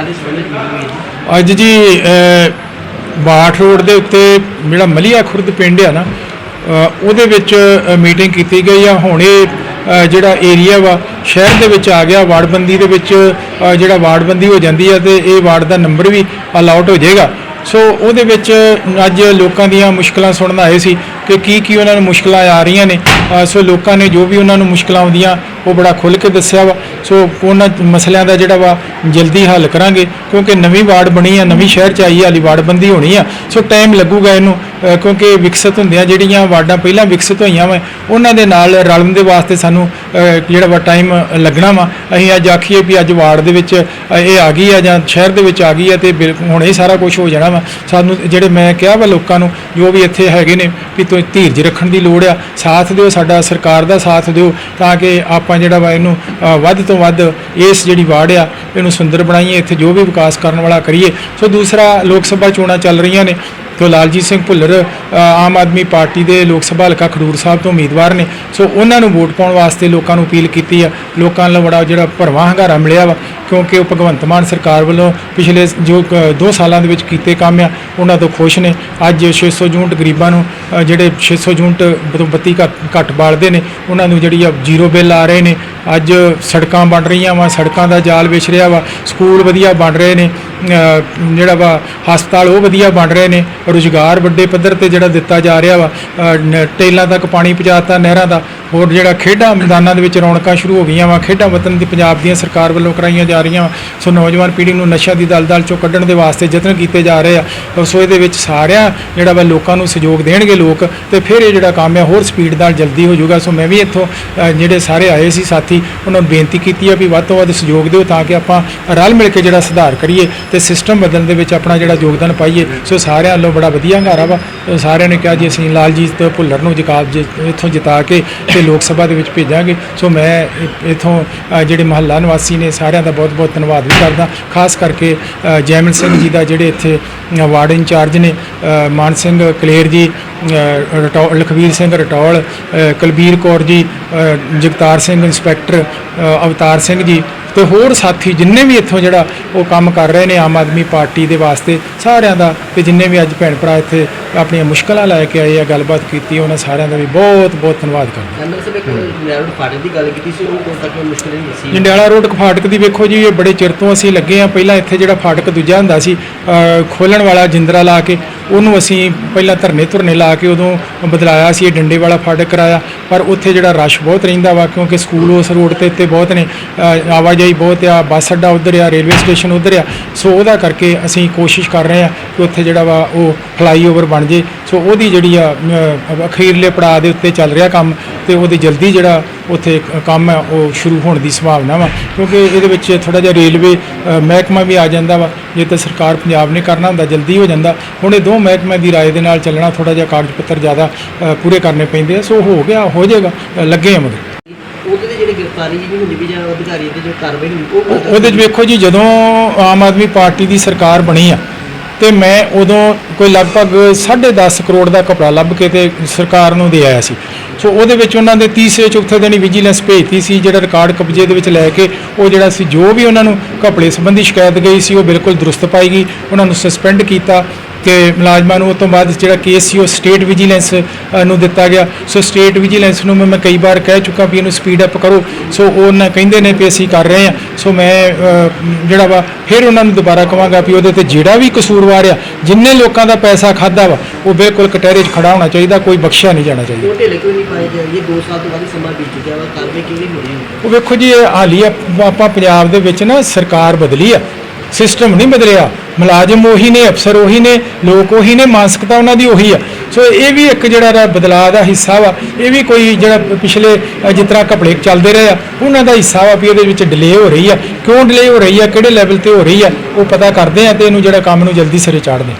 ਕਾਦੇ ਸੰਬੰਧ ਹੋਈ ਹੈ ਅੱਜ ਜੀ ਅ, ਬਾਠ ਰੋਡ ਦੇ ਉੱਤੇ ਜਿਹੜਾ ਮਲੀਆ ਖੁਰਦ ਪਿੰਡ ਆ ਨਾ ਅ, ਉਹਦੇ ਵਿੱਚ ਮੀਟਿੰਗ ਕੀਤੀ ਗਈ ਆ। ਹੁਣ ਇਹ ਅ, ਜਿਹੜਾ ਏਰੀਆ ਵਾ ਸ਼ਹਿਰ ਦੇ ਵਿੱਚ ਆ ਗਿਆ। ਵਾਰਡਬੰਦੀ ਦੇ ਵਿੱਚ ਅ, ਜਿਹੜਾ ਵਾਰਡਬੰਦੀ ਹੋ ਜਾਂਦੀ ਆ ਤੇ ਇਹ ਵਾਰਡ ਦਾ ਨੰਬਰ ਵੀ ਅਲਾਟ ਹੋ ਜਾਏਗਾ। ਸੋ ਉਹਦੇ ਵਿੱਚ ਅੱਜ ਲੋਕਾਂ ਦੀਆਂ ਮੁਸ਼ਕਲਾਂ ਸੁਣਨ ਆਏ ਸੀ ਕਿ ਕੀ ਕੀ ਉਹਨਾਂ ਨੂੰ ਮੁਸ਼ਕਲਾਂ ਆ ਰਹੀਆਂ ਨੇ। ਸੋ ਲੋਕਾਂ ਨੇ ਜੋ ਵੀ ਉਹਨਾਂ ਨੂੰ ਮੁਸ਼ਕਲਾਂ ਆਉਂਦੀਆਂ, ਉਹ ਬੜਾ ਖੁੱਲ੍ਹ ਕੇ ਦੱਸਿਆ ਵਾ। ਸੋ ਉਹਨਾਂ ਮਸਲਿਆਂ ਦਾ ਜਿਹੜਾ ਵਾ ਜਲਦੀ ਹੱਲ ਕਰਾਂਗੇ, ਕਿਉਂਕਿ ਨਵੀਂ ਵਾਰਡ ਬਣੀ ਆ, ਨਵੀਂ ਸ਼ਹਿਰ ਚ ਆਈ ਆ ਵਾਲੀ ਵਾਰਡਬੰਦੀ ਹੋਣੀ ਆ। ਸੋ ਟਾਈਮ ਲੱਗੂਗਾ ਇਹਨੂੰ ਕਿਉਂਕਿ ਵਿਕਸਿਤ ਹੁੰਦੀਆਂ ਜਿਹੜੀਆਂ ਵਾਰਡਾਂ ਪਹਿਲਾਂ ਵਿਕਸਿਤ ਹੋਈਆਂ ਵਾ, ਉਹਨਾਂ ਦੇ ਨਾਲ ਰਲਣ ਦੇ ਵਾਸਤੇ ਸਾਨੂੰ ਜਿਹੜਾ ਵਾ ਟਾਈਮ ਲੱਗਣਾ ਵਾ। ਅਸੀਂ ਅੱਜ ਆਖੀਏ ਵੀ ਅੱਜ ਵਾਰਡ ਦੇ ਵਿੱਚ ਇਹ ਆ ਗਈ ਆ ਜਾਂ ਸ਼ਹਿਰ ਦੇ ਵਿੱਚ ਆ ਗਈ ਆ ਤੇ ਬਿਲ- ਹੁਣ ਇਹ ਸਾਰਾ ਕੁਝ ਹੋ ਜਾਣਾ ਵਾ। ਸਾਨੂੰ ਜਿਹੜੇ ਮੈਂ ਕਿਹਾ ਵਾ ਲੋਕਾਂ ਨੂੰ, ਜੋ ਵੀ ਇੱਥੇ ਹੈਗੇ ਨੇ, ਵੀ ਤੁਸੀਂ ਧੀਰਜ ਰੱਖਣ ਦੀ ਲੋੜ ਆ, ਸਾਥ ਦਿਓ, ਸਾਡਾ ਸਰਕਾਰ ਦਾ ਸਾਥ ਦਿਓ, ਤਾਂ ਕਿ ਆਪਾਂ ਜਿਹੜਾ ਵਾ ਇਹਨੂੰ ਵੱਧ ਤੋਂ ਵੱਧ ਇਸ ਜਿਹੜੀ ਵਾਰਡ ਆ, ਇਹਨੂੰ ਸੁੰਦਰ ਬਣਾਈਏ, ਇੱਥੇ ਜੋ ਵੀ ਵਿਕਾਸ ਕਰਨ ਵਾਲਾ ਕਰੀਏ। ਸੋ ਦੂਸਰਾ ਲੋਕ ਸਭਾ ਚੋਣਾਂ ਚੱਲ ਰਹੀਆਂ ਨੇ। ਜੋ ਲਾਲਜੀਤ ਸਿੰਘ ਭੁੱਲਰ ਆਮ ਆਦਮੀ ਪਾਰਟੀ ਦੇ ਲੋਕ ਸਭਾ ਹਲਕਾ ਖਡੂਰ ਸਾਹਿਬ ਤੋਂ ਉਮੀਦਵਾਰ ਨੇ। ਸੋ ਉਹਨਾਂ ਨੂੰ ਵੋਟ ਪਾਉਣ ਵਾਸਤੇ ਲੋਕਾਂ ਨੂੰ ਅਪੀਲ ਕੀਤੀ ਆ। ਲੋਕਾਂ ਨੂੰ ਬੜਾ ਜਿਹੜਾ ਭਰਵਾਂ ਹੰਗਾਰਾ ਮਿਲਿਆ ਵਾ, ਕਿਉਂਕਿ ਉਹ ਭਗਵੰਤ ਮਾਨ ਸਰਕਾਰ ਵੱਲੋਂ ਪਿਛਲੇ ਜੋ 2 ਸਾਲਾਂ ਦੇ ਵਿੱਚ ਕੀਤੇ ਕੰਮ ਆ। ਉਹਨਾਂ ਤੋਂ ਖੁਸ਼ ਨੇ। ਅੱਜ 600 ਯੂਨਿਟ ਗਰੀਬਾਂ ਨੂੰ ਅ, ਜਿਹੜੇ 600 ਯੂਨਿਟ ਤੋਂ ਬੱਤੀ ਘੱਟ ਘੱਟ ਬਾਲਦੇ ਨੇ ਉਹਨਾਂ ਨੂੰ ਜਿਹੜੀ ਆ ਜ਼ੀਰੋ ਬਿੱਲ ਆ ਰਹੇ ਨੇ। ਅੱਜ ਸੜਕਾਂ ਬਣ ਰਹੀਆਂ ਵਾ ਸੜਕਾਂ ਦਾ ਜਾਲ ਵਿਛ ਰਿਹਾ ਵਾ ਸਕੂਲ ਵਧੀਆ ਬਣ ਰਹੇ ਨੇ ਅ, ਜਿਹੜਾ ਵਾ ਹਸਪਤਾਲ ਉਹ ਵਧੀਆ ਬਣ ਰਹੇ ਨੇ ਰੁਜ਼ਗਾਰ ਵੱਡੇ ਪੱਧਰ ਤੇ ਜਿਹੜਾ ਦਿੱਤਾ ਜਾ ਰਿਹਾ ਵਾ ਅ, ਨ- ਟੇਲਾਂ ਤੱਕ ਪਾਣੀ ਪਹੁੰਚਾਤਾ ਨਹਿਰਾਂ ਦਾ ਹੋਰ ਜਿਹੜਾ ਖੇਡਾਂ ਮੈਦਾਨਾਂ ਦੇ ਵਿੱਚ ਰੌਣਕਾਂ ਸ਼ੁਰੂ ਹੋ ਗਈਆਂ ਵਾ ਖੇਡਾਂ ਵਤਨ ਦੀ ਪੰਜਾਬ ਦੀਆਂ ਸਰਕਾਰ ਵੱਲੋਂ ਕਰਾਈਆਂ ਜਾ ਰਹੀਆਂ ਵਾ। ਸੋ ਨੌਜਵਾਨ ਪੀੜ੍ਹੀ ਨੂੰ ਨਸ਼ਿਆਂ ਦੀ ਦਲਦਲ ਚੋਂ ਕੱਢਣ ਦੇ ਵਾਸਤੇ ਯਤਨ ਕੀਤੇ ਜਾ ਰਹੇ ਆ। ਸੋ ਇਹਦੇ ਵਿੱਚ ਸਾਰਿਆਂ ਜਿਹੜਾ ਵਾ ਲੋਕਾਂ ਨੂੰ ਸਹਿਯੋਗ ਦੇਣਗੇ ਲੋਕ ਤੇ ਫਿਰ ਇਹ ਜਿਹੜਾ ਕੰਮ ਆ ਹੋਰ ਸਪੀਡ ਨਾਲ ਜਲਦੀ ਹੋ ਜਾਊਗਾ। ਸੋ ਮੈਂ ਵੀ ਇੱਥੋਂ ਜਿਹੜੇ ਸਾਰੇ ਆਏ ਸੀ ਸਾਥੀ, ਉਹਨਾਂ ਨੂੰ ਬੇਨਤੀ ਕੀਤੀ ਆ ਵੀ ਵੱਧ ਤੋਂ ਵੱਧ ਸਹਿਯੋਗ ਦਿਓ ਤਾਂ ਕਿ ਆਪਾਂ ਰਲ ਮਿਲ ਕੇ ਜਿਹੜਾ ਸੁਧਾਰ ਕਰੀਏ ਤੇ ਸਿਸਟਮ ਬਦਲਣ ਦੇ ਵਿੱਚ ਆਪਣਾ ਜਿਹੜਾ ਯੋਗਦਾਨ ਪਾਈਏ। ਸੋ ਸਾਰਿਆਂ ਵੱਲੋਂ ਬੜਾ ਵਧੀਆ ਹੰਗਾਰਾ ਵਾ। ਸਾਰਿਆਂ ਨੇ ਕਿਹਾ ਜੀ ਅਸੀਂ ਲਾਲਜੀਤ ਭੁੱਲਰ ਨੂੰ ਜਿਕਾਬ ਇੱਥੋਂ ਜਿਤਾ ਕੇ ਤੇ ਲੋਕ ਸਭਾ ਦੇ ਵਿੱਚ ਭੇਜਾਂਗੇ। ਸੋ ਮੈਂ ਇੱਥੋਂ ਜਿਹੜੇ ਮਹੱਲਾ ਨਿਵਾਸੀ ਨੇ ਸਾਰਿਆਂ ਦਾ ਬਹੁਤ ਬਹੁਤ ਧੰਨਵਾਦ ਵੀ ਕਰਦਾ। ਖਾਸ ਕਰਕੇ ਜੈਮਨ ਸਿੰਘ ਜੀ ਦਾ ਜਿਹੜੇ ਇੱਥੇ ਵਾਰਡ ਵਾਰਡ ਇੰਚਾਰਜ ਨੇ ਮਾਨ ਸਿੰਘ ਕਲੇਰ ਜੀ ਅ, ਰਟੌ ਲਖਵੀਰ ਸਿੰਘ ਰਟੌਲ ਅ, ਕੁਲਬੀਰ ਕੌਰ ਜੀ ਜਗਤਾਰ ਸਿੰਘ ਇੰਸਪੈਕਟਰ ਅਵਤਾਰ ਸਿੰਘ ਜੀ ਤੇ ਹੋਰ ਸਾਥੀ ਜਿੰਨੇ ਵੀ ਇੱਥੋਂ ਜਿਹੜਾ ਉਹ ਕੰਮ ਕਰ ਰਹੇ ਨੇ ਆਮ ਆਦਮੀ ਪਾਰਟੀ ਦੇ ਵਾਸਤੇ ਸਾਰਿਆਂ ਦਾ ਤੇ ਜਿੰਨੇ ਵੀ ਅੱਜ ਭੈਣ ਭਰਾ ਇੱਥੇ ਆਪਣੀਆਂ ਮੁਸ਼ਕਲਾਂ ਲੈ ਕੇ ਆਏ ਆ ਗੱਲਬਾਤ ਕੀਤੀ ਉਹਨਾਂ ਸਾਰਿਆਂ ਦਾ ਵੀ ਬਹੁਤ ਬਹੁਤ ਧੰਨਵਾਦ ਕਰਦਾ ਐਮਐਲ ਸਾਹਿਬ ਇੱਕ ਲੈਵਲ ਫਾਟਕ ਦੀ ਗੱਲ ਕੀਤੀ ਸੀ ਉਹ ਕੋਲ ਤੱਕ ਮੁਸ਼ਕਿਲ ਨਹੀਂ ਸੀ। ਜੰਡਿਆਲਾ ਰੋਡ ਫਾਟਕ ਦੀ ਵੇਖੋ ਜੀ ਇਹ ਬੜੇ ਚਿਰ ਤੋਂ ਅਸੀਂ ਲੱਗੇ ਆ ਪਹਿਲਾਂ ਇੱਥੇ ਜਿਹੜਾ ਫਾਟਕ ਦੂਜਾ ਹੁੰਦਾ ਸੀ ਖੋਲਣ ਵਾਲਾ ਜਿੰਦਰਾ ਲਾ ਕੇ ਉਹਨੂੰ ਅਸੀਂ ਪਹਿਲਾਂ ਧਰਨੇ ਧੁਰਨੇ ਲਾ ਕੇ ਉਦੋਂ ਬਦਲਾਇਆ ਸੀ ਇਹ ਡੰਡੇ ਵਾਲਾ ਫਾਟਕ ਕਰਾਇਆ। ਪਰ ਉੱਥੇ ਜਿਹੜਾ ਰਸ਼ ਬਹੁਤ ਰਹਿੰਦਾ ਵਾ, ਕਿਉਂਕਿ ਸਕੂਲ ਉਸ ਰੋਡ ਤੇ ਉੱਤੇ ਬਹੁਤ ਨੇ ਆਵਾਜਾਈ ਬਹੁਤ ਆ, ਬੱਸ ਅੱਡਾ ਉਧਰ ਆ ਰੇਲਵੇ ਸਟੇਸ਼ਨ ਉਧਰ ਆ, ਸੋ ਉਹਦਾ ਕਰਕੇ ਅਸੀਂ ਕੋਸ਼ਿਸ਼ ਕਰ ਰਹੇ ਆ ਕਿ ਉੱਥੇ ਜਿਹੜਾ ਵਾ ਉਹ ਫਲਾਈਓਵਰ ਬਣ ਜੇ, ਸੋ ਉਹਦੀ ਜਿਹੜੀ ਆ ਅਖੀਰਲੇ ਪੜਾਅ ਦੇ ਉੱਤੇ ਚੱਲ ਰਿਹਾ ਕੰਮ ਤੇ ਉਹਦੇ ਜਲਦੀ ਜਿਹੜਾ ਉੱਥੇ ਕੰਮ ਹੈ ਉਹ ਸ਼ੁਰੂ ਹੋਣ ਦੀ ਸੰਭਾਵਨਾ ਵਾ। ਕਿਉਂਕਿ ਇਹਦੇ ਵਿੱਚ ਥੋੜਾ ਜਿਹਾ ਰੇਲਵੇ ਮਹਿਕਮਾ ਵੀ ਆ ਜਾਂਦਾ ਵਾ। ਜੇ ਤਾਂ ਸਰਕਾਰ ਪੰਜਾਬ ਨੇ ਕਰਨਾ ਹੁੰਦਾ ਜਲਦੀ ਹੋ ਜਾਂਦਾ। ਹੁਣ ਇਹ ਦੋ ਮਹਿਕਮੇ ਦੀ ਰਾਏ ਦੇ ਨਾਲ ਚੱਲਣਾ ਥੋੜਾ ਜਿਹਾ ਕਾਗਜ਼ ਪੱਤਰ ਜ਼ਿਆਦਾ ਪੂਰੇ ਕਰਨੇ ਪੈਂਦੇ ਆ। ਸੋ ਹੋ ਗਿਆ ਹੋ ਜਾਏਗਾ ਲੱਗੇ ਆ ਮਗਰ ਉਹਦੇ ਤੇ ਜਿਹੜੀ ਗ੍ਰਿਫਤਾਰੀ ਜਿਹੜੀ ਹੁੰਦੀ ਵੀ ਜਾਂ ਅਧਿਕਾਰੀ ਤੇ ਜੋ ਕਾਰਵਾਈ ਹੁੰਦੀ ਉਹ ਉਹਦੇ 'ਚ ਵੇਖੋ ਜੀ ਜਦੋਂ ਆਮ ਆਦਮੀ ਪਾਰਟੀ ਦੀ ਸਰਕਾਰ ਬਣੀ ਆ ਤੇ ਮੈਂ ਉਦੋਂ ਕੋਈ ਲਗਭਗ 10.5 ਕਰੋੜ ਦਾ ਕਪੜਾ ਲੱਭ ਕੇ ਤੇ ਸਰਕਾਰ ਨੂੰ ਦੇ ਆਇਆ ਸੀ। ਸੋ ਉਹਦੇ ਵਿੱਚ ਉਹਨਾਂ ਦੇ ਤੀਸਰੇ ਚੌਥੇ ਦਿਨ ਹੀ ਵਿਜੀਲੈਂਸ ਭੇਜਤੀ ਸੀ, ਜਿਹੜਾ ਰਿਕਾਰਡ ਕਬਜ਼ੇ ਦੇ ਵਿੱਚ ਲੈ ਕੇ ਉਹ ਜਿਹੜਾ ਸੀ, ਜੋ ਵੀ ਉਹਨਾਂ ਨੂੰ ਕਪੜੇ ਸੰਬੰਧੀ ਸ਼ਿਕਾਇਤ ਗਈ ਸੀ, ਉਹ ਬਿਲਕੁਲ ਦਰੁਸਤ ਪਾਈ ਗਈ, ਉਹਨਾਂ ਨੂੰ ਸਸਪੈਂਡ ਕੀਤਾ। ਤੇ ਮੁਲਾਜ਼ਮਾਂ ਨੂੰ ਉਸ ਤੋਂ ਬਾਅਦ ਜਿਹੜਾ ਕੇਸ ਸੀ ਉਹ ਸਟੇਟ ਵਿਜੀਲੈਂਸ ਨੂੰ ਦਿੱਤਾ ਗਿਆ। ਸੋ ਸਟੇਟ ਵਿਜੀਲੈਂਸ ਨੂੰ ਮੈਂ ਮੈਂ ਕਈ ਵਾਰ ਕਹਿ ਚੁੱਕਾ ਵੀ ਇਹਨੂੰ ਸਪੀਡ ਅਪ ਕਰੋ। ਸੋ ਉਹ ਉਹਨਾਂ ਕਹਿੰਦੇ ਨੇ ਵੀ ਅਸੀਂ ਕਰ ਰਹੇ ਹਾਂ। ਸੋ ਮੈਂ ਜਿਹੜਾ ਵਾ ਫਿਰ ਉਹਨਾਂ ਨੂੰ ਦੁਬਾਰਾ ਕਹਾਂਗਾ ਵੀ ਉਹਦੇ ਤੇ ਜਿਹੜਾ ਵੀ ਕਸੂਰਵਾਰ ਆ ਜਿੰਨੇ ਲੋਕਾਂ ਦਾ ਪੈਸਾ ਖਾਦਾ ਵਾ ਉਹ ਬਿਲਕੁਲ ਕਟਹਿਰੇ 'ਚ ਖੜਾ ਹੋਣਾ ਚਾਹੀਦਾ ਕੋਈ ਬਖਸ਼ਿਆ ਨਹੀਂ ਜਾਣਾ ਚਾਹੀਦਾ। ਉਹ ਢਿੱਲੇ ਕਿਉਂ ਨਹੀਂ ਪਾਏ ਜਾ ਰਹੀ 2 ਸਾਲ ਤੋਂ ਵੱਧ ਸਮਾਂ ਬੀਤ ਚੁੱਕਿਆ ਵਾ। ਕਾਰਵਾਈ ਕਿਉਂ ਨਹੀਂ ਹੋ ਰਹੀ ਉਹ ਵੇਖੋ ਜੀ ਇਹ ਹਾਲੀ ਆਪਾਂ ਪੰਜਾਬ ਦੇ ਵਿੱਚ ਨਾ ਸਰਕਾਰ ਬਦਲੀ ਆ। ਸਿਸਟਮ ਨਹੀਂ ਬਦਲਿਆ। ਮੁਲਾਜ਼ਮ ਉਹੀ ਨੇ, ਅਫਸਰ ਉਹੀ ਨੇ, ਲੋਕ ਉਹੀ ਨੇ, ਮਾਨਸਿਕਤਾ ਉਹਨਾਂ ਦੀ ਉਹੀ ਆ। ਸੋ ਇਹ ਵੀ ਇੱਕ ਜਿਹੜਾ ਰਾ ਬਦਲਾਅ ਦਾ ਹਿੱਸਾ ਵਾ। ਇਹ ਵੀ ਕੋਈ ਜਿਹੜਾ ਪਿਛਲੇ ਜਿਸ ਤਰ੍ਹਾਂ ਘਪਲੇ ਚੱਲਦੇ ਰਹੇ ਆ, ਉਹਨਾਂ ਦਾ ਹਿੱਸਾ ਵਾ ਵੀ ਇਹਦੇ ਵਿੱਚ ਡਿਲੇ ਹੋ ਰਹੀ ਆ। ਕਿਉਂ ਡਿਲੇ ਹੋ ਰਹੀ ਆ? ਕਿਹੜੇ ਲੈਵਲ ਤੇ ਹੋ ਰਹੀ ਆ? ਉਹ ਪਤਾ ਕਰਦੇ ਆ ਤੇ ਇਹਨੂੰ ਜਿਹੜਾ ਕੰਮ ਨੂੰ ਜਲਦੀ ਸਿਰੇ ਚਾੜਦੇ